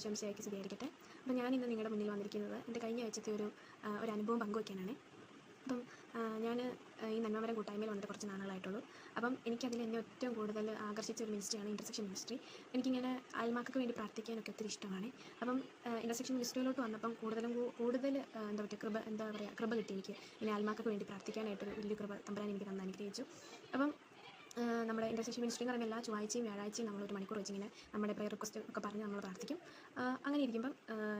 ഈശോംശയാക്കി സ്ഥിരീകരിക്കട്ടെ അപ്പോൾ ഞാൻ ഇന്ന് നിങ്ങളുടെ മുന്നിൽ വന്നിരിക്കുന്നത് എന്റെ കഴിഞ്ഞ ആഴ്ചത്തെ ഒരു ഒരു അനുഭവം പങ്കുവയ്ക്കാനാണ് അപ്പം ഞാൻ ഈ നന്മമരം കൂട്ടായ്മയിൽ വന്നിട്ട് കുറച്ച് നാളുകളായിട്ടുള്ളൂ. അപ്പം എനിക്കതിൽ എന്നെ ഏറ്റവും കൂടുതൽ ആകർഷിച്ച ഒരു മിനിസ്ട്രിയാണ് ഇന്റർസെക്ഷൻ മിനിസ്ട്രി എനിക്കിങ്ങനെ ആത്മാക്കൾക്ക് വേണ്ടി പ്രാർത്ഥിക്കാനൊക്കെ ഒത്തിരി ഇഷ്ടമാണ്. അപ്പം ഇന്റർസെക്ഷൻ മിനിസ്ട്രിയിലോട്ട് വന്നപ്പം കൂടുതലും കൂടുതൽ എന്താ പറയുക കൃപ എന്താ പറയുക കൃപ കിട്ടി എനിക്ക്. ഇനി ആത്മാക്കൾക്ക് വേണ്ടി പ്രാർത്ഥിക്കാനായിട്ട് വലിയ കൃപ തമ്പരാൻ എനിക്ക് തന്നെ അനുഗ്രഹിച്ചു. അപ്പം നമ്മുടെ ഇന്റർസെഷൻ മിനിസ്ട്രി എന്ന് പറയുമ്പോൾ എല്ലാ ചൊവ്വാഴ്ചയും വ്യാഴാഴ്ചയും നമ്മൾ ഒരു മണിക്കൂർ വെച്ചിങ്ങനെ നമ്മുടെ പ്രയർ റിക്വസ്റ്റ് ഒക്കെ പറഞ്ഞ് നമ്മൾ പ്രാർത്ഥിക്കും. അങ്ങനെ ഇരിക്കുമ്പം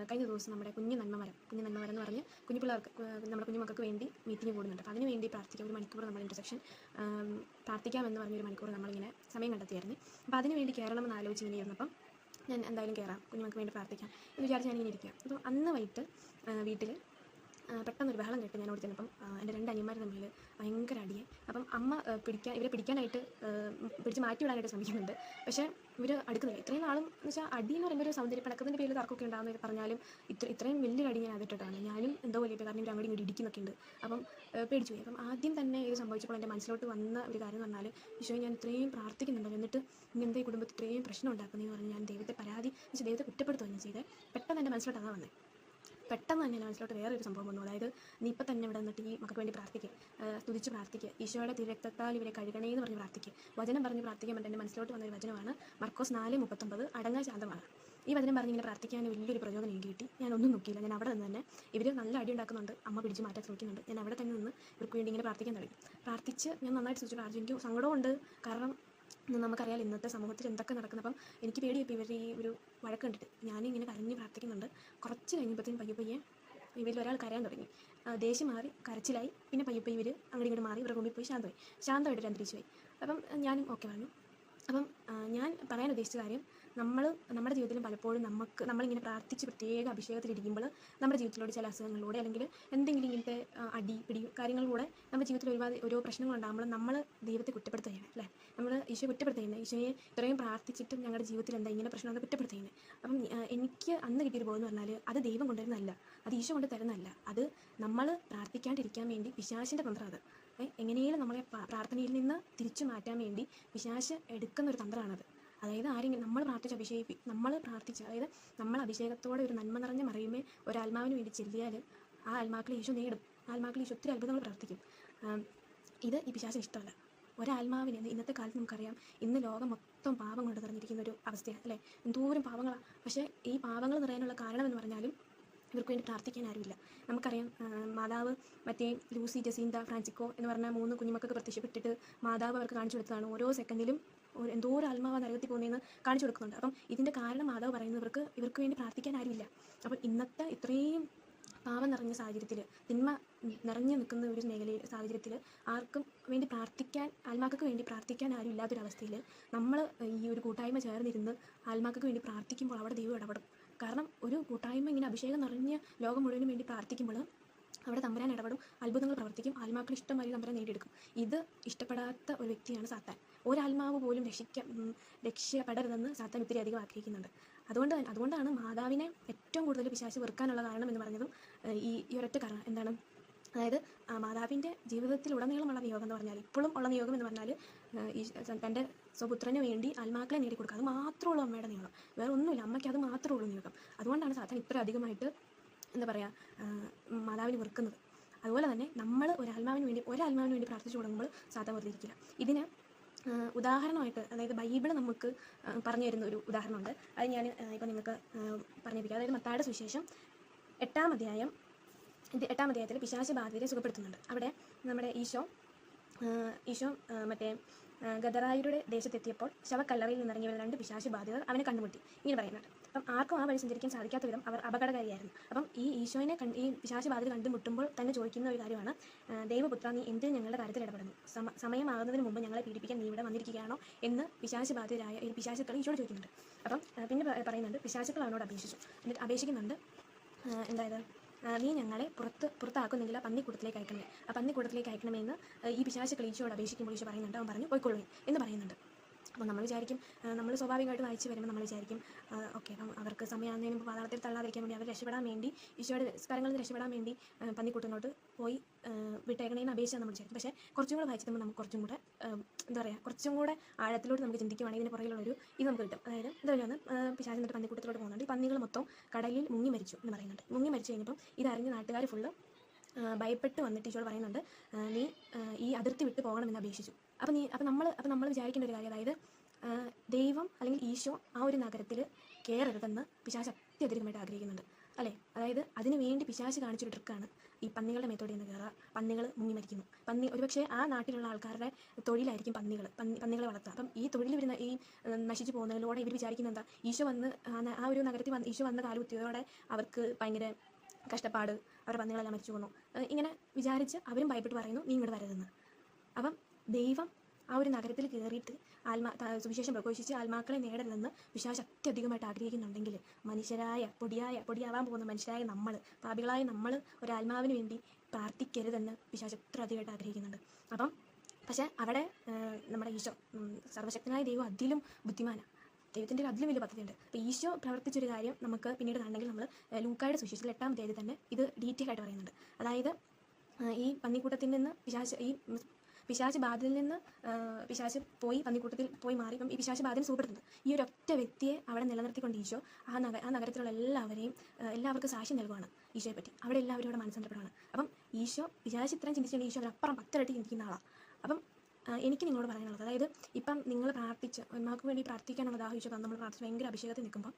കഴിഞ്ഞ ദിവസം നമ്മുടെ കുഞ്ഞു നന്മമരം കുഞ്ഞു നന്മമരം എന്ന് പറഞ്ഞ് കുഞ്ഞു പിള്ളേർക്ക് നമ്മുടെ കുഞ്ഞു മക്കൾക്ക് വേണ്ടി മീറ്റിംഗ് കൂടുന്നുണ്ട്. അപ്പോൾ അതിന് വേണ്ടി പ്രാർത്ഥിക്കാം. ഒരു മണിക്കൂർ നമ്മൾ ഇന്റർസെക്ഷൻ പ്രാർത്ഥിക്കാമെന്ന് പറഞ്ഞൊരു മണിക്കൂർ നമ്മളിങ്ങനെ സമയം കണ്ടെത്തിയായിരുന്നു. അപ്പോൾ അതിന് വേണ്ടി കയറണം എന്ന് ആലോചിച്ച് ഇങ്ങനെ ഇരുന്നപ്പം ഞാൻ എന്തായാലും കയറാം കുഞ്ഞുമക്ക് വേണ്ടി പ്രാർത്ഥിക്കാം എന്ന് വിചാരിച്ച് ഞാനിങ്ങനെ ഇരിക്കുക അപ്പോൾ അന്ന് വൈകിട്ട് വീട്ടിൽ പെട്ടെന്നൊരു ബഹളം കേട്ട് ഞാൻ ഓടി ചെന്നപ്പം എന്റെ രണ്ട് അനിയന്മാർ തമ്മിൽ ഭയങ്കര അടിയെ. അപ്പം അമ്മ പിടിക്കാൻ ഇവരെ പിടിക്കാനായിട്ട് പിടിച്ച് മാറ്റി വിടാനായിട്ട് ശ്രമിക്കുന്നുണ്ട്. പക്ഷേ ഇവർ അടുക്കുന്നില്ല. ഇത്രയും നാളും എന്ന് വെച്ചാൽ അടി എന്ന് പറയുമ്പോൾ ഒരു സൗന്ദര്യ പണക്കത്തിന്റെ പേരിൽ തർക്കമൊക്കെ ഉണ്ടാകുന്ന പറഞ്ഞാലും ഇത്ര ഇത്രയും വലിയൊരു അടി ഞാൻ അതിട്ടിട്ടാണ്. ഞാനും എന്തോ വലിയ കാരണം ഇവർ അങ്ങോട്ട് ഇങ്ങോട്ട് ഇടിക്കുന്നൊക്കെ ഉണ്ട് അപ്പം പേടിച്ചു പോയി. അപ്പം ആദ്യം തന്നെ ഇത് സംഭവിച്ചപ്പോൾ എന്റെ മനസ്സിലോട്ട് വന്ന ഒരു കാര്യം എന്ന് പറഞ്ഞാൽ ഈശോ ഞാൻ ഇത്രയും പ്രാർത്ഥിക്കുന്നുണ്ടല്ലോ. എന്നിട്ട് ഇങ്ങനത്തെ കുടുംബത്തിൽ ഇത്രയും പ്രശ്നം ഉണ്ടാക്കുന്നതെന്ന് പറഞ്ഞ് ഞാൻ ദൈവത്തെ പരാതി എന്ന് വെച്ചാൽ ദൈവത്തെ കുറ്റപ്പെടുത്തുകയാണ് ചെയ്തത് പെട്ടെന്ന് എന്റെ മനസ്സിലോട്ട് അതാ വന്നത് പെട്ടെന്ന് തന്നെ എന്റെ മനസ്സിലോട്ട് വേറൊരു സംഭവം വന്നു. അതായത് നീ ഇപ്പം തന്നെ ഇവിടെ നിന്നിട്ട് ഈ മക്കൾക്ക് വേണ്ടി പ്രാർത്ഥിക്കുക സ്തുതിച്ച് പ്രാർത്ഥിക്കുക ഈശോയുടെ തിരക്തത്താൽ ഇവരെ കഴുകണേ എന്ന് പറഞ്ഞ് പ്രാർത്ഥിക്കുക വചനം പറഞ്ഞ് പ്രാർത്ഥിക്കാൻ പറ്റും എന്റെ മനസ്സിലോട്ട് വന്നൊരു വചനമാണ് മർക്കോസ് നാല് മുപ്പത്തൊമ്പത് അടങ്ങാ ശാന്തമാണ്. ഈ വചനം പറഞ്ഞ് ഇങ്ങനെ പ്രാർത്ഥിക്കാൻ വലിയൊരു പ്രചോദനം എനിക്ക് കിട്ടി. ഞാൻ ഒന്നും നോക്കിയില്ല. ഞാൻ അവിടെ നിന്ന് തന്നെ ഇവർ നല്ല അടി ഉണ്ടാക്കുന്നുണ്ട്. അമ്മ പിടിച്ച് മാറ്റാൻ ശ്രമിക്കുന്നുണ്ട്. ഞാൻ അവിടെ തന്നെ നിന്ന് ഇവർക്ക് വേണ്ടി ഇങ്ങനെ പ്രാർത്ഥിക്കാൻ തുടങ്ങി. പ്രാർത്ഥിച്ച് ഞാൻ നന്നായിട്ട് ശ്രമിച്ചു പ്രാർത്ഥിച്ചു. എനിക്ക് സങ്കടമുണ്ട് കാരണം നമുക്കറിയാം ഇന്നത്തെ സമൂഹത്തിൽ എന്തൊക്കെ നടക്കുന്നത് അപ്പം എനിക്ക് പേടിയപ്പോൾ ഇവരുടെ ഈ ഒരു വഴക്ക് കണ്ടിട്ട് ഞാനിങ്ങനെ കരഞ്ഞ് പ്രാർത്ഥിക്കുന്നുണ്ട്. കുറച്ച് കഴിഞ്ഞപ്പോഴത്തേക്കും പയ്യെ പയ്യെ ഇവരിൽ ഒരാൾ കരയാൻ തുടങ്ങി. ദേഷ്യം മാറി കരച്ചിലായി. പിന്നെ പയ്യെ ഇവർ അങ്ങോട്ട് ഇങ്ങോട്ട് മാറി ഇവരുടെ റൂമിൽ പോയി ശാന്തമായി. ശാന്തമായിട്ട് അന്തരീക്ഷമായി. അപ്പം ഞാനും ഓക്കെ പറഞ്ഞു. അപ്പം ഞാൻ പറയാൻ ഉദ്ദേശിച്ച കാര്യം നമ്മൾ നമ്മുടെ ജീവിതത്തിൽ പലപ്പോഴും നമുക്ക് നമ്മളിങ്ങനെ പ്രാർത്ഥിച്ച് പ്രത്യേക അഭിഷേകത്തിലിരിക്കുമ്പോൾ നമ്മുടെ ജീവിതത്തിലൂടെ ചില അസുഖങ്ങളിലൂടെ അല്ലെങ്കിൽ എന്തെങ്കിലും ഇങ്ങനത്തെ അടി പിടി കാര്യങ്ങളിലൂടെ നമ്മുടെ ജീവിതത്തിൽ ഒരുപാട് ഓരോ പ്രശ്നങ്ങൾ ഉണ്ടാകുമ്പോൾ നമ്മൾ ദൈവത്തെ കുറ്റപ്പെടുത്തുകയാണ് അല്ലേ? നമ്മൾ ഈശോ കുറ്റപ്പെടുത്തുകയാണ്. ഈശോയെ ഇത്രയും പ്രാർത്ഥിച്ചിട്ടും ഞങ്ങളുടെ ജീവിതത്തിൽ എന്താ ഇങ്ങനെ പ്രശ്നം കുറ്റപ്പെടുത്തുന്നത് അപ്പം എനിക്ക് അന്ന് കിട്ടിയൊരു ബോധം പറഞ്ഞാൽ അത് ദൈവം കൊണ്ടുവരുന്നതല്ല. അത് ഈശോ കൊണ്ട് തരുന്നതല്ല. അത് നമ്മൾ പ്രാർത്ഥിക്കാണ്ടിരിക്കാൻ വേണ്ടി പിശാശിന്റെ തന്ത്രം അത്. എങ്ങനെയും നമ്മളെ പ്രാർത്ഥനയിൽ നിന്ന് തിരിച്ചു മാറ്റാൻ വേണ്ടി പിശാശ് എടുക്കുന്ന ഒരു തന്ത്രമാണത്. അതായത് ആരെങ്കിലും നമ്മൾ പ്രാർത്ഥിച്ച് അഭിഷേകി നമ്മൾ പ്രാർത്ഥിച്ച് അതായത് നമ്മൾ അഭിഷേകത്തോടെ ഒരു നന്മ നിറഞ്ഞ മറിയുമേ ഒരാത്മാവിന് വേണ്ടി ചെല്ലിയാൽ ആ ആത്മാക്കളെ ഈശോ നേടും ആത്മാക്കളെ ഈശോ ഒത്തിരി അത്ഭുതങ്ങൾ പ്രാർത്ഥിക്കും. ഇത് ഈ പിശാചിന് ഇഷ്ടമല്ല. ഒരാത്മാവിന് ഇന്ന് ഇന്നത്തെ കാലത്ത് നമുക്കറിയാം ഇന്ന് ലോകം മൊത്തം പാപം കൊണ്ട് നിറഞ്ഞിരിക്കുന്ന ഒരു അവസ്ഥയാണ് അല്ലേ? എന്തോരം പാപങ്ങളാണ് പക്ഷേ ഈ പാപങ്ങൾ നിറയാനുള്ള കാരണം എന്ന് പറഞ്ഞാലും ഇവർക്ക് വേണ്ടി പ്രാർത്ഥിക്കാൻ ആരുമില്ല. നമുക്കറിയാം മാതാവ് മറ്റേ ലൂസി ജസീന്ത ഫ്രാൻസിക്കോ എന്ന് പറഞ്ഞ മൂന്ന് കുഞ്ഞുമക്കൾക്ക് പ്രത്യക്ഷപ്പെട്ടിട്ട് മാതാവ് അവർക്ക് കാണിച്ചു കൊടുത്തതാണ്. ഓരോ സെക്കൻഡിലും ഒരു- എന്തോ ഒരു ആത്മാവ് നരകത്തിൽ പോകുന്നതെന്ന് കാണിച്ചു കൊടുക്കുന്നുണ്ട്. അപ്പം ഇതിന്റെ കാരണം മാതാവ് പറയുന്നവർക്ക് ഇവർക്ക് വേണ്ടി പ്രാർത്ഥിക്കാൻ ആരുമില്ല. അപ്പം ഇന്നത്തെ ഇത്രയും പാവം നിറഞ്ഞ സാഹചര്യത്തിൽ തിന്മ നിറഞ്ഞു നിൽക്കുന്ന ഒരു മേഖലയിൽ സാഹചര്യത്തിൽ ആർക്കും വേണ്ടി പ്രാർത്ഥിക്കാൻ ആത്മാക്കൾക്ക് വേണ്ടി പ്രാർത്ഥിക്കാൻ ആരും ഇല്ലാത്തൊരവസ്ഥയിൽ നമ്മൾ ഈ ഒരു കൂട്ടായ്മ ചേർന്നിരുന്ന് ആത്മാക്കൾക്ക് വേണ്ടി പ്രാർത്ഥിക്കുമ്പോൾ അവിടെ ദൈവം ഇടപെടും. കാരണം ഒരു കൂട്ടായ്മ ഇങ്ങനെ അഭിഷേകം നിറഞ്ഞ ലോകം മുഴുവനും വേണ്ടി പ്രാർത്ഥിക്കുമ്പോൾ അവിടെ തമ്പുരാൻ ഇടപെടും അത്ഭുതങ്ങൾ പ്രവർത്തിക്കും ആത്മാക്കൾ ഇഷ്ടമായി തമ്പുരാൻ നേടിയെടുക്കും. ഇത് ഇഷ്ടപ്പെടാത്ത ഒരു വ്യക്തിയാണ് സാത്താൻ. ഒരാത്മാവ് പോലും രക്ഷിക്ക രക്ഷപ്പെടരുതെന്ന് സാത്താൻ ഒത്തിരി അധികം ആഗ്രഹിക്കുന്നുണ്ട്. അതുകൊണ്ട് തന്നെ അതുകൊണ്ടാണ് മാതാവിനെ ഏറ്റവും കൂടുതൽ പിശാച് വെറുക്കാനുള്ള കാരണം എന്ന് പറഞ്ഞതും ഈ ഈ ഒരൊറ്റ കാരണം എന്താണ്? അതായത് മാതാവിന്റെ ജീവിതത്തിൽ ഉടനീളമുള്ള നിയോഗം എന്ന് പറഞ്ഞാൽ ഇപ്പോഴും ഉള്ള നിയോഗം എന്ന് പറഞ്ഞാൽ ഈ തന്റെ സ്വപുത്രന് വേണ്ടി ആത്മാക്കളെ നേടിക്കൊടുക്കുക. അത് മാത്രമുള്ള അമ്മയുടെ നിയോഗം. വേറെ ഒന്നുമില്ല. അമ്മയ്ക്ക് അത് മാത്രമേ ഉള്ളൂ നിയോഗം. അതുകൊണ്ടാണ് സാധാരണ ഇത്ര അധികമായിട്ട് എന്താ പറയുക മാതാവിന് വെറുക്കുന്നത്. അതുപോലെ തന്നെ നമ്മൾ ഒരാത്മാവിന് വേണ്ടി ഒരാത്മാവിന് വേണ്ടി പ്രാർത്ഥിച്ചു തുടങ്ങുമ്പോൾ സാധാ വെറുതെ ഇരിക്കില്ല. ഇതിന് ഉദാഹരണമായിട്ട് അതായത് ബൈബിൾ നമുക്ക് പറഞ്ഞു തരുന്ന ഒരു ഉദാഹരണമുണ്ട്. അത് ഞാൻ ഇപ്പോൾ നിങ്ങൾക്ക് പറഞ്ഞിരിക്കുക അതായത് മത്തായുടെ സുവിശേഷം എട്ടാം അധ്യായം എട്ടാം അധ്യായത്തിൽ പിശാശ ബാധിതരെ സുഖപ്പെടുത്തുന്നുണ്ട്. അവിടെ നമ്മുടെ ഈശോ ഈശോ മറ്റേ ഗദറായുടെ ദേശത്തെത്തിയപ്പോൾ ശവക്കല്ലറയിൽ നിന്നിറങ്ങിയ രണ്ട് പിശാശ ബാധിതർ അവനെ കണ്ടുമുട്ടി. ഇങ്ങനെ പറയുന്നുണ്ട്. അപ്പം ആർക്കും ആ വഴി സഞ്ചരിക്കാൻ സാധിക്കാത്ത വിധം അവർ അപകടകാരിയായിരുന്നു. അപ്പം ഈ ഈശോനെ കണ്ട് ഈ പിശാച ബാധിതർ കണ്ടുമുട്ടുമ്പോൾ തന്നെ ചോദിക്കുന്ന ഒരു കാര്യമാണ് ദൈവപുത്ര നീ എന്തിന് ഞങ്ങളുടെ കാര്യത്തിൽ ഇടപെടുന്നു? സമ സമയമാകുന്നതിന് മുമ്പ് ഞങ്ങളെ പീഡിപ്പിക്കാൻ നീ ഇവിടെ വന്നിരിക്കുകയാണോ? എന്ന് പിശാച ബാധിതരായ ഈ പിശാശുക്കൾ ഈശോട് ചോദിക്കുന്നുണ്ട്. അപ്പം പിന്നെ പറയുന്നുണ്ട് പിശാശുക്കൾ അവനോട് അപേക്ഷിച്ചു. എന്നിട്ട് അപേക്ഷിക്കുന്നുണ്ട് എന്തായത്? നീ ഞങ്ങളെ പുറത്ത് പുറത്താക്കുന്നെങ്കിൽ ആ പന്നിക്കൂട്ടത്തിലേക്ക് അയക്കണമേ ആ പന്നിക്കൂട്ടത്തിലേക്ക് അയക്കണമെന്ന് ഈ പിശാശുക്കൾ ഈശോട് അപേക്ഷിക്കുമ്പോൾ ഈശോ പറയുന്നുണ്ട് അവൻ പറഞ്ഞു പോയിക്കൊള്ളുവേ എന്ന് പറയുന്നുണ്ട്. അപ്പോൾ നമ്മൾ വിചാരിക്കും നമ്മൾ സ്വാഭാവികമായിട്ട് വായിച്ച് വരുമ്പോൾ നമ്മൾ വിചാരിക്കും ഓക്കെ അപ്പം അവർക്ക് സമയമാകുന്നതിന് മുമ്പ് പാതാളത്തിൽ തള്ളാതിരിക്കാൻ വേണ്ടി അവർ രക്ഷപ്പെടാൻ വേണ്ടി ഈശോയുടെ സ്കരങ്ങളിൽ നിന്ന് രക്ഷപ്പെടാൻ വേണ്ടി പന്നിക്കൂട്ടങ്ങോട്ട് പോയി വിട്ടേക്കണേന്ന് അപേക്ഷിച്ചാൽ നമ്മൾ വിചാരിക്കും. പക്ഷേ കുറച്ചും കൂടെ വായിച്ച് നമുക്ക് കുറച്ചും കൂടെ എന്താ പറയുക കുറച്ചും കൂടെ ആഴത്തിലോട്ട് നമുക്ക് ചിന്തിക്കുവാണെങ്കിൽ ഇതിന് പുറകിലുള്ളൊരു ഇത് നമുക്ക് കിട്ടും. അതായത് എന്താ പറയുക എന്നിട്ട് പന്നിക്കൂട്ടത്തിലോട്ട് പോകുന്നുണ്ട്. ഈ പന്നികൾ മൊത്തം കടലിൽ മുങ്ങി മരിച്ചു എന്ന് പറയുന്നുണ്ട്. മുങ്ങി മരിച്ചു കഴിഞ്ഞപ്പം ഇതറിഞ്ഞ് നാട്ടുകാർ ഫുള്ള് ഭയപ്പെട്ട് വന്നിട്ട് ഈശോട് പറയുന്നുണ്ട് നീ ഈ അതിർത്തി വിട്ട് പോകണമെന്ന് അപേക്ഷിച്ചു. അപ്പം നീ അപ്പം നമ്മൾ അപ്പം നമ്മൾ വിചാരിക്കേണ്ട ഒരു കാര്യം അതായത് ദൈവം അല്ലെങ്കിൽ ഈശോ ആ ഒരു നഗരത്തിൽ കയറരുതെന്ന് പിശാച് അത്യധികമായിട്ട് ആഗ്രഹിക്കുന്നുണ്ട്. അല്ലേ? അതായത് അതിനു വേണ്ടി പിശാച് കാണിച്ചൊരു ട്രിക്കാണ് ഈ പന്നികളുടെ മേത്തോടെ നിന്ന് കയറുക പന്നികൾ മുങ്ങി മരിക്കുന്നു. പന്നി ഒരുപക്ഷെ ആ നാട്ടിലുള്ള ആൾക്കാരുടെ തൊഴിലായിരിക്കും പന്നികൾ പന്നി പന്നികളെ വളർത്തുക. അപ്പം ഈ തൊഴിൽ വരുന്ന ഈ നശിച്ചു പോകുന്നതിലൂടെ ഇവർ വിചാരിക്കുന്നത് എന്താ? ഈശോ വന്ന് ആ ഒരു നഗരത്തിൽ വന്ന് ഈശോ വന്ന കാലുകുത്തിയതോടെ അവർക്ക് ഭയങ്കര കഷ്ടപ്പാട് അവരുടെ പന്നികളെല്ലാം മരിച്ചു പോകുന്നു ഇങ്ങനെ വിചാരിച്ച് അവരും ഭയപ്പെട്ട് പറയുന്നു നീ ഇങ്ങോട്ട് വരരുതെന്ന്. അപ്പം ദൈവം ആ ഒരു നഗരത്തിൽ കയറിയിട്ട് ആത്മാ സുവിശേഷം പ്രഘോഷിച്ച് ആത്മാക്കളെ നേടരുതെന്ന് വിശ്വാസം അത്യധികമായിട്ട് ആഗ്രഹിക്കുന്നുണ്ടെങ്കിൽ മനുഷ്യരായ പൊടിയായ പൊടിയാവാൻ പോകുന്ന മനുഷ്യരായ നമ്മൾ പാപികളായ നമ്മൾ ഒരാത്മാവിന് വേണ്ടി പ്രാർത്ഥിക്കരുതെന്ന് വിശ്വാസം എത്ര അധികമായിട്ട് ആഗ്രഹിക്കുന്നുണ്ട്. അപ്പം പക്ഷേ അവിടെ നമ്മുടെ ഈശോ സർവശക്തനായ ദൈവം അതിലും ബുദ്ധിമാനാണ് ദൈവത്തിന്റെ അതിലും വലിയ പദ്ധതിയുണ്ട്. അപ്പോൾ ഈശോ പ്രവർത്തിച്ചൊരു കാര്യം നമുക്ക് പിന്നീട് കാണണമെങ്കിൽ നമ്മൾ ലൂക്കായുടെ സുശേഷത്തിൽ എട്ടാം തീയതി തന്നെ ഇത് ഡീറ്റെയിൽ ആയിട്ട് പറയുന്നുണ്ട്. അതായത് ഈ പന്നിക്കൂട്ടത്തിൽ നിന്ന് വിശാശ ഈ പിശാച് ബാധയിൽ നിന്ന് പിശാച് പോയി പന്നിക്കൂട്ടത്തിൽ പോയി മാറി. ഈ പിശാച് ബാധയും സുഖപ്പെടുത്തുന്നത്. ഈ ഒരു ഒറ്റ വ്യക്തിയെ അവിടെ നിലനിർത്തിക്കൊണ്ട് ഈശോ ആ നഗ ആ നഗരത്തിലുള്ള എല്ലാവരെയും എല്ലാവർക്കും സാക്ഷ്യം നൽകുവാണ് ഈശോയെ പറ്റി. അവിടെ എല്ലാവരും അവിടെ മനസ്സന്തരപ്പെടുകയാണ് അപ്പം ഈശോ പിശാച് ഇത്രയും ചിന്തിച്ചിട്ടുണ്ടെങ്കിൽ ഈശോ അതിനപ്പുറം പത്തരട്ടി ചിന്തിക്കുന്ന ആളാണ് അപ്പം എനിക്ക് നിങ്ങളോട് പറയാനുള്ളത് അതായത് ഇപ്പം നിങ്ങൾ പ്രാർത്ഥിച്ച് നമുക്ക് വേണ്ടി പ്രാർത്ഥിക്കാനുള്ള ദാഹിച്ചു നമ്മൾ പ്രാർത്ഥിച്ച് ഭയങ്കര അഭിഷേകത്തിൽ നിൽക്കുമ്പോൾ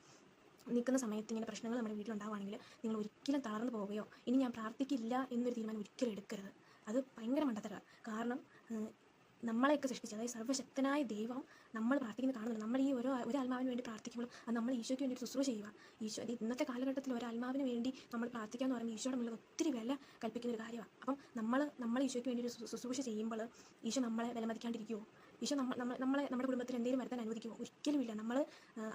നിൽക്കുന്ന സമയത്ത് ഇങ്ങനെ പ്രശ്നങ്ങൾ നമ്മുടെ വീട്ടിലുണ്ടാവുകയാണെങ്കിൽ നിങ്ങൾ ഒരിക്കലും തളർന്നു പോവുകയോ ഇനി ഞാൻ പ്രാർത്ഥിക്കില്ല എന്നൊരു തീരുമാനം ഒരിക്കലും എടുക്കരുത്. അത് ഭയങ്കര മണ്ടത്തരമാണ്. കാരണം നമ്മളെയൊക്കെ സൃഷ്ടിച്ചത് അതായത് സർവശക്തനായ ദൈവം നമ്മൾ പ്രാർത്ഥിക്കുന്നത് കാണുന്നുണ്ട്. നമ്മൾ ഈ ഓരോ ഒരു ആത്മാവിന് വേണ്ടി പ്രാർത്ഥിക്കുമ്പോൾ അത് നമ്മൾ ഈശോയ്ക്ക് വേണ്ടി ശുശ്രൂഷ ചെയ്യുക. ഈശോ ഇന്നത്തെ കാലഘട്ടത്തിൽ ഒരു ആത്മാവിന് വേണ്ടി നമ്മൾ പ്രാർത്ഥിക്കുക എന്ന് പറയുമ്പോൾ ഈശോയുടെ മുന്നിൽ ഒത്തിരി വില കൽപ്പിക്കുന്ന ഒരു കാര്യമാണ്. അപ്പം നമ്മൾ നമ്മൾ ഈശോയ്ക്ക് വേണ്ടി ഒരു ശുശ്രൂഷ ചെയ്യുമ്പോൾ ഈശോ നമ്മളെ വിലമതിക്കാണ്ടിരിക്കുമോ ഈശോ നമ്മൾ നമ്മളെ നമ്മുടെ കുടുംബത്തിൽ എന്തെങ്കിലും വരുത്താൻ അനുവദിക്കുമോ ഒരിക്കലുമില്ല. നമ്മൾ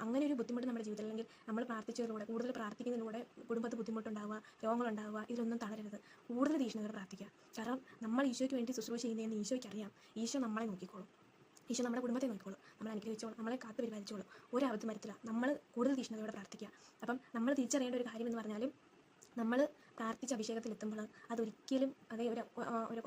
അങ്ങനെ ഒരു ബുദ്ധിമുട്ട് നമ്മുടെ ജീവിതത്തിൽ അല്ലെങ്കിൽ നമ്മൾ പ്രാർത്ഥിച്ചതിലൂടെ കൂടുതൽ പ്രാർത്ഥിക്കുന്നതിലൂടെ കുടുംബത്തിൽ ബുദ്ധിമുട്ടുണ്ടാവുക രോഗങ്ങളുണ്ടാവുക ഇതിലൊന്നും തളരരുത്. കൂടുതൽ തീഷ്ണതയോടെ പ്രാർത്ഥിക്കുക. കാരണം നമ്മൾ ഈശോയ്ക്ക് വേണ്ടി ശുശ്രൂഷ ചെയ്യുന്നതെന്ന് ഈശോയ്ക്ക് അറിയാം ഈശോ നമ്മളെ നോക്കിക്കോളും. ഈശോ നമ്മുടെ കുടുംബത്തെ നോക്കിക്കോളും. നമ്മളെ അനുഗ്രഹിച്ചോളും. നമ്മളെ കാത്തു പരിപാലിച്ചോളും ഒരു അബദ്ധം വരത്തില്ല. നമ്മൾ കൂടുതൽ തീഷ്ണതയോടെ പ്രാർത്ഥിക്കുക. അപ്പം നമ്മൾ തിരിച്ചറിയേണ്ട ഒരു കാര്യം എന്ന് പറഞ്ഞാലും നമ്മൾ പ്രാർത്ഥിച്ച അഭിഷേകത്തിൽ എത്തുമ്പോൾ അതൊരിക്കലും അതേ ഒരു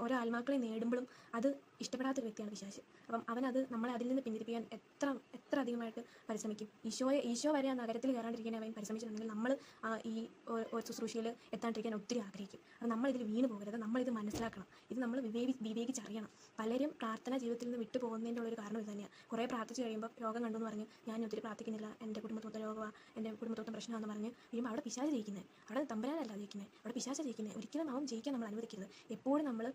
ഓരോ ആത്മാക്കളെ നേടുമ്പോഴും അത് ഇഷ്ടപ്പെടാത്തൊരു വ്യക്തിയാണ് പിശാച്. അപ്പം അവനത് നമ്മളെ അതിൽ നിന്ന് പിന്തിരിപ്പിക്കാൻ എത്ര എത്ര അധികമായിട്ട് പരിശ്രമിക്കും. ഈശോയെ ഈശോ വരെ ആ നഗരത്തിൽ കയറാണ്ടിരിക്കാൻ അവൻ പരിശ്രമിച്ചിട്ടുണ്ടെങ്കിൽ നമ്മൾ ഈ ഒരു ശുശ്രൂഷയിൽ എത്താണ്ടിരിക്കാൻ ഒത്തിരി ആഗ്രഹിക്കും. അപ്പം നമ്മൾ ഇതിൽ വീണ് പോകരുത്. നമ്മളിത് മനസ്സിലാക്കണം. ഇത് നമ്മൾ വിവേകി വിവേകിച്ചറിയണം. പലരും പ്രാർത്ഥന ജീവിതത്തിൽ നിന്ന് വിട്ടു പോകുന്നതിന്റെ ഉള്ളൊരു കാരണം ഇത് തന്നെയാണ് കുറേ പ്രാർത്ഥിച്ച് കഴിയുമ്പോൾ രോഗം കണ്ടെന്ന് പറഞ്ഞ് ഞാൻ ഒത്തിരി പ്രാർത്ഥിക്കുന്നില്ല. എന്റെ കുടുംബത്തോത്ത രോഗമാണ് എന്റെ കുടുംബത്തോത്ത പ്രശ്നമാണെന്ന് പറഞ്ഞ് കഴിയുമ്പോൾ അവിടെ പിശാച് ജയിക്കുന്നത് അവിടെ തമ്പരാനല്ല ജയിക്കുന്നത് അവിടെ പിശാച ജയിക്കുന്നത് ഒരിക്കലും നാം ജയിക്കാൻ നമ്മൾ അനുവദിക്കരുത്. എപ്പോഴും നമ്മൾ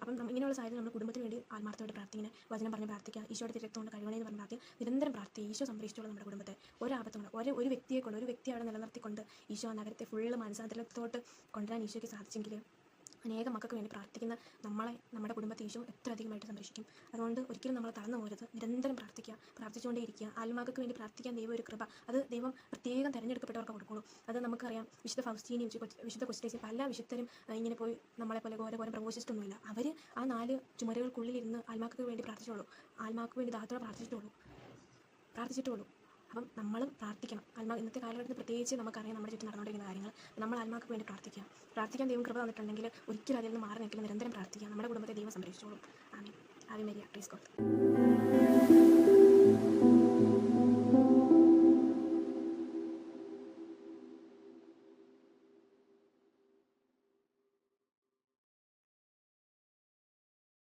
അപ്പം ഇങ്ങനെയുള്ള സാഹചര്യം നമ്മൾ കുടുംബത്തിന് വേണ്ടി ആത്മാർത്ഥമായിട്ട് പ്രാർത്ഥിക്കുന്നത് വചനം പറഞ്ഞ് പ്രാർത്ഥിക്കുക. ഈശോയുടെ തിരക്തം കൊണ്ട് കഴിവണേന്ന് പറഞ്ഞ് പ്രാർത്ഥിക്കുക. നിരന്തരം പ്രാർത്ഥിക്കുക. ഈശോ സംരക്ഷിച്ചോളൂ നമ്മുടെ കുടുംബത്തെ. ഒരു ആപത്തുണ്ട് ഒരു ഒരു വ്യക്തിയെ കൊണ്ട് ഒരു വ്യക്തി അവിടെ നിലനിർത്തിക്കൊണ്ട് ഈശോ നഗരത്തെ ഫുള്ള് മനസ്സാന്തരത്തോട്ട് കൊണ്ടുവരാൻ ഈശോയ്ക്ക് സാധിച്ചെങ്കിൽ അനേകം മക്കൾക്ക് വേണ്ടി പ്രാർത്ഥിക്കുന്ന നമ്മളെ നമ്മുടെ കുടുംബത്തെ ഈശോ എത്ര അധികമായിട്ട് സംരക്ഷിക്കും. അതുകൊണ്ട് ഒരിക്കലും നമ്മൾ തളർന്നു പോരുത് നിരന്തരം പ്രാർത്ഥിക്കുക പ്രാർത്ഥിച്ചുകൊണ്ടേയിരിക്കുക ആത്മാക്കൾക്ക് വേണ്ടി പ്രാർത്ഥിക്കാൻ ദൈവം ഒരു കൃപ. അത് ദൈവം പ്രത്യേകം തിരഞ്ഞെടുക്കപ്പെട്ടവർക്ക് കൊടുക്കുള്ളൂ. അത് നമുക്കറിയാം വിശുദ്ധ ഫൗസ്റ്റീനി വിശുദ്ധ കൊസ്റ്റേസി പല വിശുദ്ധരും ഇങ്ങനെ പോയി നമ്മളെ പോലെ ഘോര ഘോരം പ്രഘോഷിച്ചിട്ടൊന്നുമില്ല. അവർ ആ നാല് ചുമരുകൾക്കുള്ളിലിരുന്ന് ആത്മാക്കൾക്ക് വേണ്ടി പ്രാർത്ഥിച്ചോളൂ. ആത്മാക്ക് വേണ്ടി ദാത്തോടെ പ്രാർത്ഥിച്ചിട്ടുള്ളൂ പ്രാർത്ഥിച്ചിട്ടുള്ളൂ അപ്പം നമ്മളും പ്രാർത്ഥിക്കണം. ആത്മാ ഇന്നത്തെ കാലഘട്ടത്തിൽ പ്രത്യേകിച്ച് നമുക്കറിയാം നമ്മുടെ ചുറ്റും നടന്നുകൊണ്ടിരിക്കുന്ന കാര്യങ്ങൾ. നമ്മൾ ആത്മാക്കൾക്ക് വേണ്ടി പ്രാർത്ഥിക്കാം. പ്രാർത്ഥിക്കാൻ ദൈവം കൃപ തന്നിട്ടുണ്ടെങ്കിൽ ഒരിക്കലും അതിൽ നിന്ന് മാറി നിൽക്കില്ല. നിരന്തരം പ്രാർത്ഥിക്കാം. നമ്മുടെ കുടുംബത്തെ ദൈവം സംരക്ഷിച്ചോളും. ആവി മരിയ. Please God